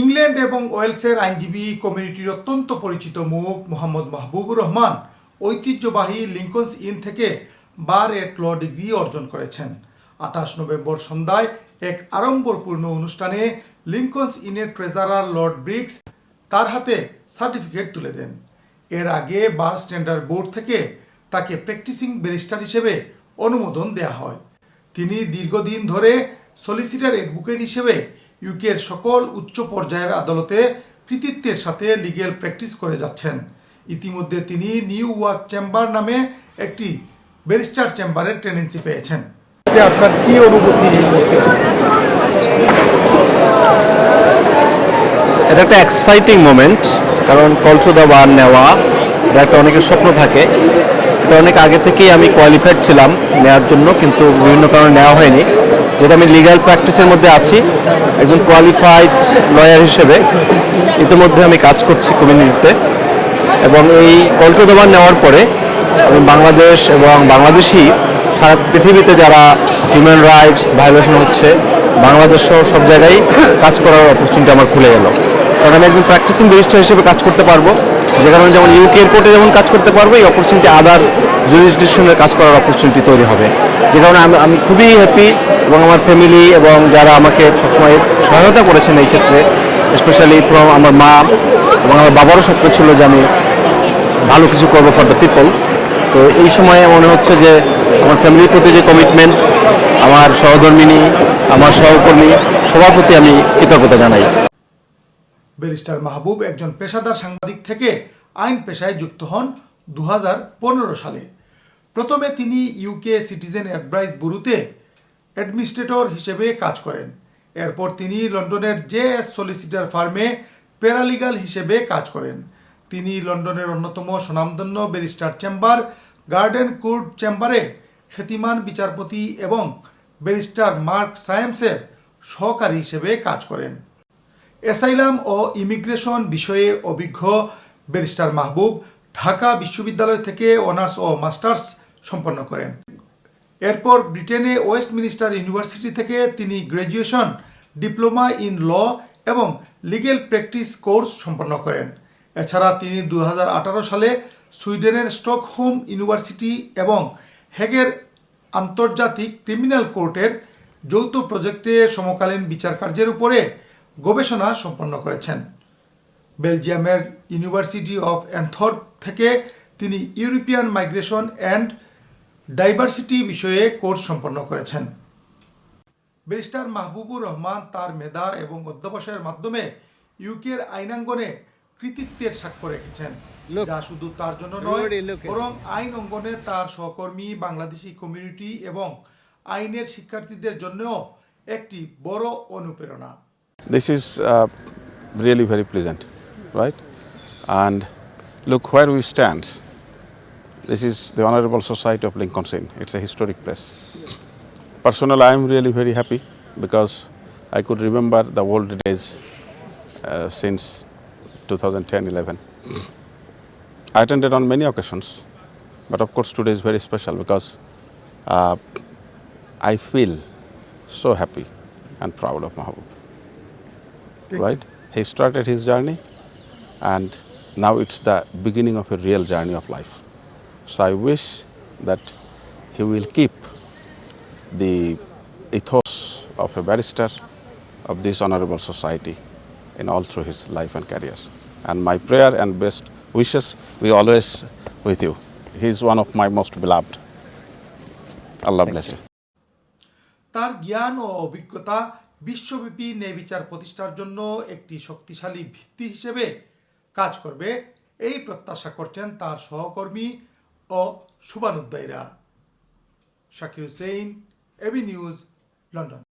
England এবং ওয়েলসের আইনজীবী কমিউনিটির অত্যন্ত পরিচিত মুখ মোহাম্মদ মাহবুবুর রহমান ঐতিহ্যবাহী লিঙ্কনস ইন থেকে বার এট ল ডিগ্রি অর্জন করেছেন। আঠাশ নভেম্বর সন্ধ্যায় এক আড়ম্বরপূর্ণ অনুষ্ঠানে লিঙ্কনস ইনের ট্রেজারার লর্ড ব্রিক্স তার হাতে সার্টিফিকেট তুলে দেন। এর আগে বার স্ট্যান্ডার্ড বোর্ড থেকে তাকে প্র্যাকটিসিং ব্যারিস্টার হিসেবে অনুমোদন দেয়া হয়। তিনি দীর্ঘদিন ধরে সলিসিটার অ্যাডভোকেট হিসেবে ইউকের সকল উচ্চ পর্যায়ের আদালতে কৃতিত্বের সাথে লিগেল প্র্যাকটিস করে যাচ্ছেন। ইতিমধ্যে তিনি নিউ ওয়ার্ক চেম্বার নামে একটি ব্যারিস্টার চেম্বারের টেন্ডেন্সি পেয়েছেন। আপনার কি অনুভূতি এটা একটা এক্সাইটিং মোমেন্ট কারণ কলট্রো দা বার নেওয়া এটা একটা অনেকের স্বপ্ন থাকে। এটা অনেক আগে থেকেই আমি কোয়ালিফাইড ছিলাম নেওয়ার জন্য কিন্তু বিভিন্ন কারণে নেওয়া হয়নি। যেটা আমি লিগাল প্র্যাকটিসের মধ্যে আছি, একজন কোয়ালিফাইড লয়ার হিসেবে। ইতিমধ্যে আমি কাজ করছি কমিউনিটিতে এবং এই দা নেওয়ার পরে আমি বাংলাদেশ এবং বাংলাদেশি সারা পৃথিবীতে যারা হিউম্যান রাইটস ভায়োলেশন হচ্ছে বাংলাদেশ সহ সব জায়গায় কাজ করার অপরচুনিটি আমার খুলে গেল। কারণ আমি একজন প্র্যাকটিসিং ব্যারিস্টার হিসেবে কাজ করতে পারব। যে কারণে যেমন ইউকের কোর্টে যেমন কাজ করতে পারব, এই অপরচুনিটি আদার জুরিসডিকশনে কাজ করার অপরচুনিটি তৈরি হবে। যে কারণে আমি আমি খুবই হ্যাপি এবং আমার ফ্যামিলি এবং যারা আমাকে সবসময় সহায়তা করেছেন এই ক্ষেত্রে স্পেশালি ফ্রম আমার মা এবং আমার বাবারও স্বপ্ন ছিল যে আমি ভালো কিছু করব ফর দ্য পিপল তো এই সময়ে মনে হচ্ছে যে আমার ফ্যামিলির প্রতি যে কমিটমেন্ট আমার সহধর্মিনী, আমার সহকর্মী, সবার প্রতি আমি কৃতজ্ঞতা জানাই। ব্যারিস্টার মাহবুব একজন পেশাদার সাংবাদিক থেকে আইন পেশায় যুক্ত হন দু হাজার পনেরো সালে। প্রথমে তিনি ইউকে সিটিজেন অ্যাডভাইস ব্যুরোতে অ্যাডমিনিস্ট্রেটর হিসেবে কাজ করেন। এরপর তিনি লন্ডনের জে এস সলিসিটার ফার্মে প্যারালিগাল হিসেবে কাজ করেন। তিনি লন্ডনের অন্যতম স্বনামধন্য ব্যারিস্টার চেম্বার, গার্ডেন কোর্ট চেম্বারে খ্যাতিমান বিচারপতি এবং ব্যারিস্টার মার্ক সায়েন্সের সহকারী হিসেবে কাজ করেন। অ্যাসাইলাম ও ইমিগ্রেশন বিষয়ে অভিজ্ঞ ব্যারিস্টার মাহবুব ঢাকা বিশ্ববিদ্যালয় থেকে অনার্স ও মাস্টার্স সম্পন্ন করেন। এরপর ব্রিটেনে ওয়েস্টমিনিস্টার ইউনিভার্সিটি থেকে তিনি গ্র্যাজুয়েশন, ডিপ্লোমা ইন ল এবং লিগেল প্র্যাকটিস কোর্স সম্পন্ন করেন। এছাড়া তিনি দু হাজার আঠারো সালে সুইডেনের স্টকহোম ইউনিভার্সিটি এবং হেগের আন্তর্জাতিক ক্রিমিনাল কোর্টের যৌথ প্রজেক্টে সমকালীন বিচার কার্যের উপরে গবেষণা সম্পন্ন করেছেন। বেলজিয়ামের ইউনিভার্সিটি অফ অ্যান্থর্প থেকে তিনি ইউরোপিয়ান মাইগ্রেশন অ্যান্ড ডাইভার্সিটি বিষয়ে কোর্স সম্পন্ন করেছেন। ব্যারিস্টার মাহবুবুর রহমান তার মেধা এবং অধ্যবসায়ের মাধ্যমে ইউকের আইনাঙ্গনে কৃতিত্বের সাক্ষ্য রেখেছেন. যা শুধু তার জন্য নয় বরং আইন অঙ্গনে তার সহকর্মী বাংলাদেশি কমিউনিটি এবং আইনের শিক্ষার্থীদের জন্যও একটি বড় অনুপ্রেরণা। This is uh, really very pleasant, right? And look where we stand. This is the Honorable Society of Lincoln's Inn. It's a historic place. Personally, I am really very happy because I could remember the old days uh, since 2010-11. I attended on many occasions, but of course today is very special because uh, I feel so happy and proud of Mahabub right? He started his journey, and now it's the beginning of a real journey of life. So I wish that he will keep the ethos of a barrister of this honorable society in all through his life and career. And my prayer and best wishes we always with you. He is one of my most beloved. Allah bless you. তার জ্ঞান ও অভিজ্ঞতা বিশ্বব্যাপী ন্যায় বিচার প্রতিষ্ঠার জন্য একটি শক্তিশালী ভিত্তি হিসেবে কাজ করবে। এই প্রত্যাশা করছেন তার সহকর্মী ও শুভানুদ্দায়ীরা Shakir Hussain AB news, London.